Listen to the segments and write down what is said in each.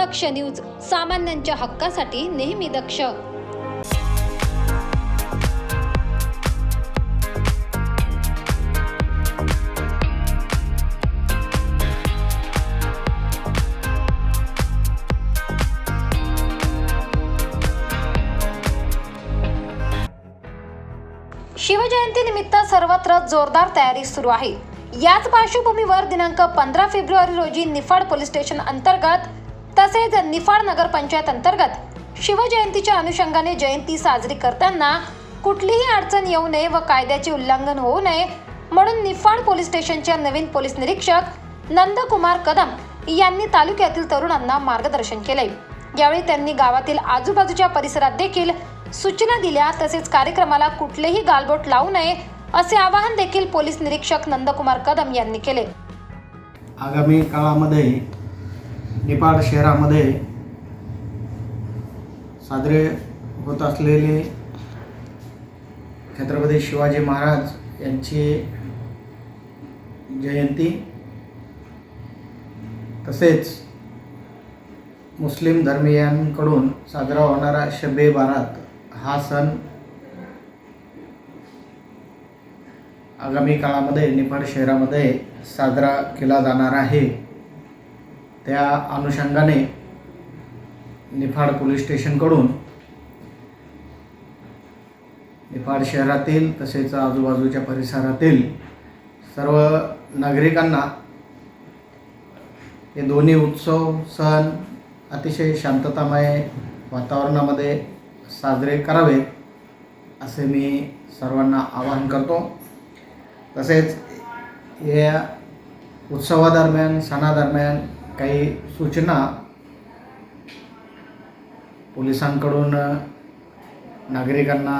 दक्ष news सामान्यांच्या हक्कासाठी नेहमी दक्ष. शिवजयंती निमित्त सर्वत्र जोरदार तयारी सुरू आहे. याच पार्श्वभूमीवर दिनांक पंधरा फेब्रुवारी रोजी निफाड पोलीस स्टेशन अंतर्गत तसेच निफाड नगरपंचायत अंतर्गत शिवजयंतीच्या अनुषंगाने जयंती साजरी करताना कुठलीही अडचण येऊ नये व कायद्याचे उल्लंघन होऊ नये म्हणून निफाड पोलीस स्टेशनच्या नवीन पोलीस निरीक्षक नंदकुमार कदम यांनी तालुक्यातील तरुणांना मार्गदर्शन केले. यावेळी त्यांनी गावातील आजूबाजूच्या परिसरात देखील सूचना दिल्या. तसेच कार्यक्रमाला कुठलेही गालबोट लावू नये असे आवाहन देखील पोलीस निरीक्षक नंदकुमार कदम यांनी केले. आगामी काळामध्ये नेपाळ शहरामध्ये साजरे होत असलेले छत्रपती शिवाजी महाराज यांची जयंती तसेच मुस्लिम धर्मीयांकडून साजरा होणारा शबे बारात हा सण आगामी काळामध्ये निफाड शहरामध्ये साजरा केला जाणार आहे. त्या अनुषंगाने निफाड पोलीस स्टेशनकडून निफाड शहरातील तसेच आजूबाजूच्या परिसरातील सर्व नागरिकांना हे दोन्ही उत्सव सण अतिशय शांततामय वातावरणामध्ये साजरे करावेत असे मी सर्वांना आवाहन करतो. तसेच या उत्सवादरम्यान सणादरम्यान काही सूचना पोलिसांकडून नागरिकांना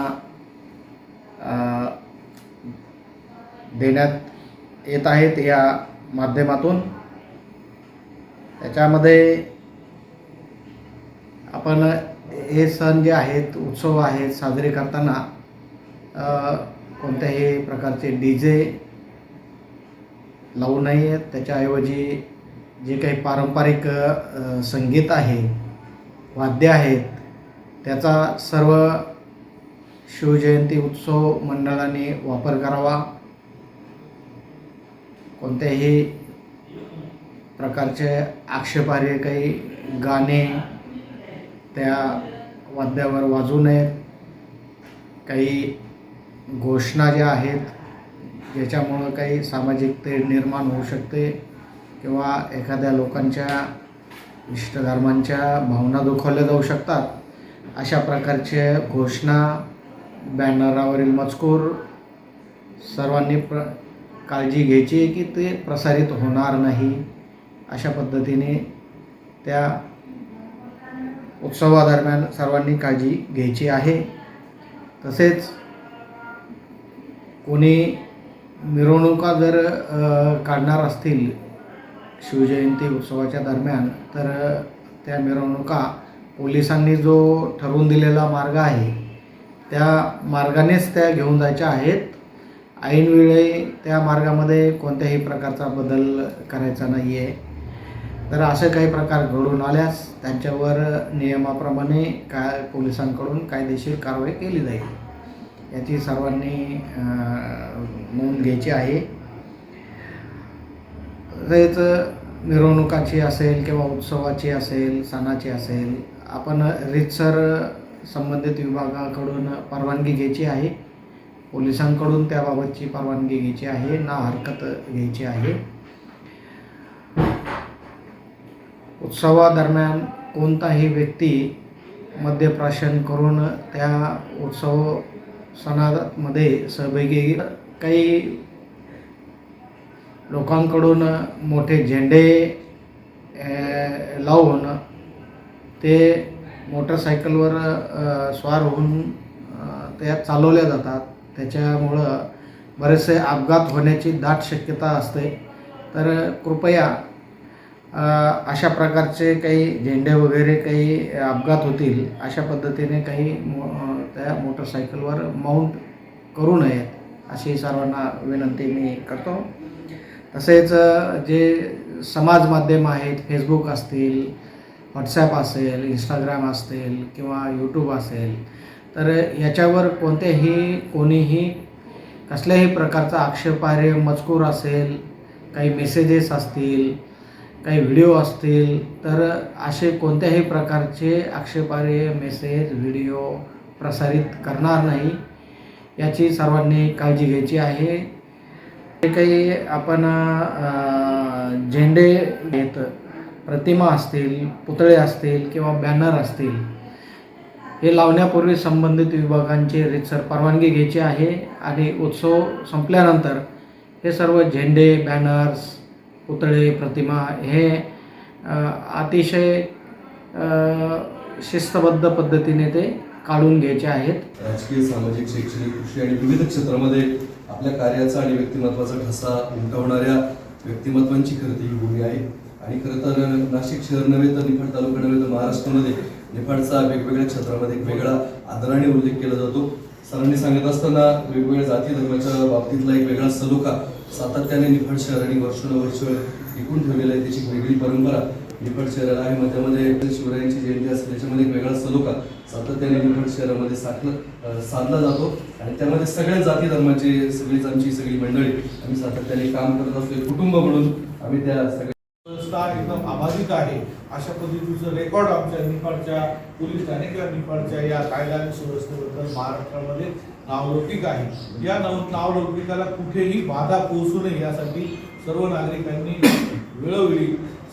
देण्यात येत आहेत या माध्यमातून. त्याच्यामध्ये आपण हे सण जे आहेत उत्सव आहेत साजरे करताना कोणत्याही प्रकारचे डी जे लावू नये त्याच्याऐवजी जे काही पारंपरिक संगीत आहे वाद्य आहेत त्याचा सर्व शिवजयंती उत्सव मंडळाने वापर करावा. कोणत्याही प्रकारचे आक्षेपार्ह काही गाणे त्या वाद्यावर वाजू नयेत. काही घोषणा ज्या आहेत ज्याच्यामुळं काही सामाजिक तेढ निर्माण होऊ शकते. किंवा एखाद्या लोकांच्या इष्टधर्मांच्या भावना दुखावल्या जाऊ शकतात अशा प्रकारचे घोषणा बॅनरावरील मजकूर सर्वांनी प्र काळजी घ्यायची आहे की ते प्रसारित होणार नाही अशा पद्धतीने त्या उत्सवादरम्यान सर्वांनी काळजी घ्यायची आहे. तसेच कोणी मिरवणुका जर काढणार असतील शिवजयंती उत्सवाच्या दरम्यान तर त्या मिरवणुका पोलिसांनी जो ठरवून दिलेला मार्ग आहे त्या मार्गानेच त्या घेऊन जायच्या आहेत. ऐनवेळी त्या मार्गामध्ये कोणत्याही प्रकारचा बदल करायचा नाही आहे तर असे काही प्रकार घडून आल्यास त्यांच्यावर नियमाप्रमाणे काय पोलिसांकडून कायदेशीर कारवाई केली जाईल. याची सर्वांनी नोंद घ्यायची आहे. तसेच मिरवणुकाची असेल किंवा उत्सवाची असेल सणाची असेल आपण रीतसर संबंधित विभागाकडून परवानगी घ्यायची आहे. पोलिसांकडून त्याबाबतची परवानगी घ्यायची आहे. ना हरकत घ्यायची आहे. उत्सवादरम्यान कोणताही व्यक्ती मद्यप्राशन करून त्या उत्सव सणामध्ये सहभागी काही लोकांकडून मोठे झेंडे लावून ते मोटरसायकलवर स्वार होऊन त्या चालवल्या जातात. त्याच्यामुळं बरेचसे अपघात होण्याची दाट शक्यता असते. तर कृपया अशा प्रकारचे काही झेंडे वगैरे काही अपघात होतील अशा पद्धतीने काही मो त्या मोटरसायकलवर माऊंट करू नयेत अशी सर्वांना विनंती मी करतो. तसेच जे समाज माध्यम आहेत फेसबुक असतील व्हॉट्सॲप असेल इंस्टाग्राम असेल किंवा यूट्यूब असेल तर याच्यावर कोणत्याही कोणीही कसल्याही प्रकारचा आक्षेपार्ह मजकूर असेल काही मेसेजेस असतील काही व्हिडिओ असतील तर असे कोणत्याही प्रकारचे आक्षेपार्ह मेसेज व्हिडिओ प्रसारित करणार नाही याची सर्वांनी काळजी घ्यायची आहे. जे काही आपण झेंडे घेत प्रतिमा असतील पुतळे असतील किंवा बॅनर असतील हे लावण्यापूर्वी संबंधित विभागांची रितसर परवानगी घ्यायची आहे आणि उत्सव संपल्यानंतर हे सर्व झेंडे बॅनर्स पुतळे प्रतिमा हे अतिशय शिस्तबद्ध पद्धतीने ते काढून घ्यायचे आहेत. राजकीय सामाजिक शैक्षणिक कृषी आणि विविध क्षेत्रामध्ये आपल्या कार्याचा आणि व्यक्तिमत्वाचा ठसा उमटवणाऱ्या व्यक्तिमत्वांची खरं ती भूमी आहे. आणि खरं तर नाशिक शहर नव्हे तर निफाड तालुका नव्हे तर महाराष्ट्रामध्ये निफाडचा वेगवेगळ्या क्षेत्रामध्ये एक वेगळा आदराने उल्लेख केला जातो. सरांनी सांगत असताना वेगवेगळ्या जाती धर्माच्या बाबतीतला एक वेगळा सलोखा सातत्याने निफाड शहराने वर्षानुवर्ष टिकून ठेवलेला आहे. त्याची वेगळी परंपरा निफड शहराला आहे. मध्ये शिवरायांची जयंती असते. त्याच्यामध्ये एक वेगळा सलोखा सातत्याने निफड शहरामध्ये साधला साधला जातो. आणि त्यामध्ये सगळ्या जाती धर्माचे सगळीच आमची सगळी मंडळी आम्ही सातत्याने काम करत असतो. कुटुंब म्हणून आम्ही त्या सगळ्या व्यवस्था एकदम अबाधित आहे. अशा पद्धतीचं रेकॉर्ड आमच्या निफाडच्या पोलीस ठाणे किंवा निफाडच्या या कायदा आणि सुव्यवस्थेबद्दल महाराष्ट्रामध्ये नावलौकिक आहे. या नाव नावलौकिकाला कुठेही बाधा पोहोचू नये यासाठी सर्व नागरिकांनी वेळोवेळी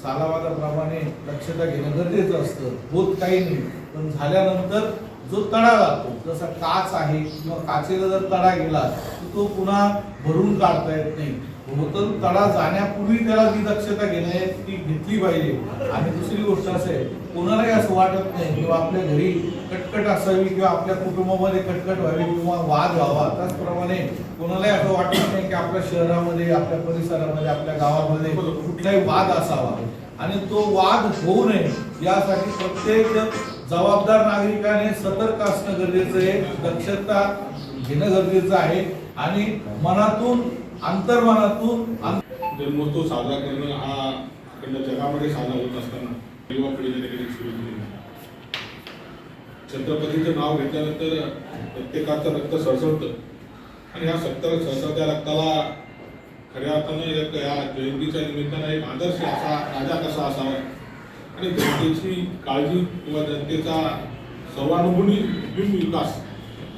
सालावादाप्रमाणे दक्षता घेणं गरजेचं असतं. होत काही नाही. पण झाल्यानंतर जो तडा जातो जसा काच आहे किंवा काचेला जर तडा गेला तर तो पुन्हा भरून काढता येत नाही. होतं तडा जाण्यापूर्वी त्याला जी दक्षता घेणे आहे ती घेतली पाहिजे. आणि दुसरी गोष्ट असं आहे कोणालाही असं वाटत नाही किंवा आपल्या घरी कटकट असावी किंवा आपल्या कुटुंबामध्ये कटकट व्हावी किंवा वाद व्हावा. त्याचप्रमाणे कोणालाही असं वाटत नाही की आपल्या शहरामध्ये आपल्या परिसरामध्ये आपल्या गावामध्ये कुठलाही वाद असावा. आणि तो वाद होऊ नये यासाठी प्रत्येक जबाबदार नागरिकाने सतर्क असणं गरजेचं आहे दक्षता घेणं गरजेचं आहे आणि मनातून अंतर्मनातून जन्मोत्सव साजरा करणं हा अखंड जगामध्ये साजरा होत असताना युवा पिढीने देखील सुरू छत्रपतीचं नाव घेतल्यानंतर प्रत्येकाचं रक्त सळसळतं. आणि ह्या सत्तर सळसळत्या रक्ताला खऱ्या अर्थानं या जयंतीच्या निमित्तानं एक आदर्श असा राजा कसा असावा? आणि जनतेची काळजी किंवा जनतेचा सर्वानुभूनी विकास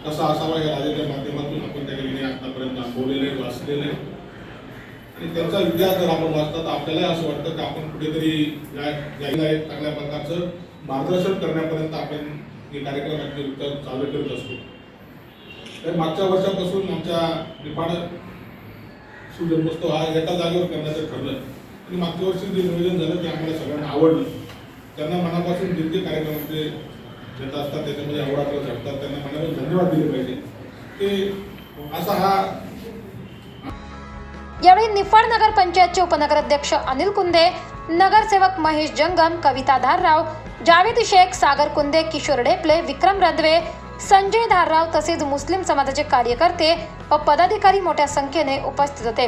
कसा असावा या राजाच्या माध्यमातून आपण त्या ठिकाणी आतापर्यंत अनुभवलेले वाचलेले आहे. आणि त्यांचा इतिहास जर आपण वाचता तर आपल्याला असं वाटतं की आपण कुठेतरी चांगल्या प्रकारचं मार्गदर्शन करण्यापर्यंत आपण हे कार्यक्रम ऍक्च्युअली चालू करत असतो तर मागच्या वर्षापासून आमच्या निफाड शिवजन्मोत्सव हा एका जागेवर करण्याचं ठरलं आणि मागच्या वर्षी जे नियोजन झालं ते आम्हाला सगळ्यांना आवडलं. त्यांना मनापासून जे जे कार्यक्रमाचे येत असतात त्याच्यामध्ये आवडात्र झटतात त्यांना मनापासून धन्यवाद दिले पाहिजे. ते असा हा यावेळी निफाड नगर पंचायतचे उपनगराध्यक्ष अनिल कुंदे नगरसेवक महेश जंगम कविता धारराव जावेद शेख सागर कुंदे किशोर ढेपले विक्रम रंधवे संजय धारराव तसेच मुस्लिम समाजाचे कार्यकर्ते व पदाधिकारी मोठ्या संख्येने उपस्थित होते.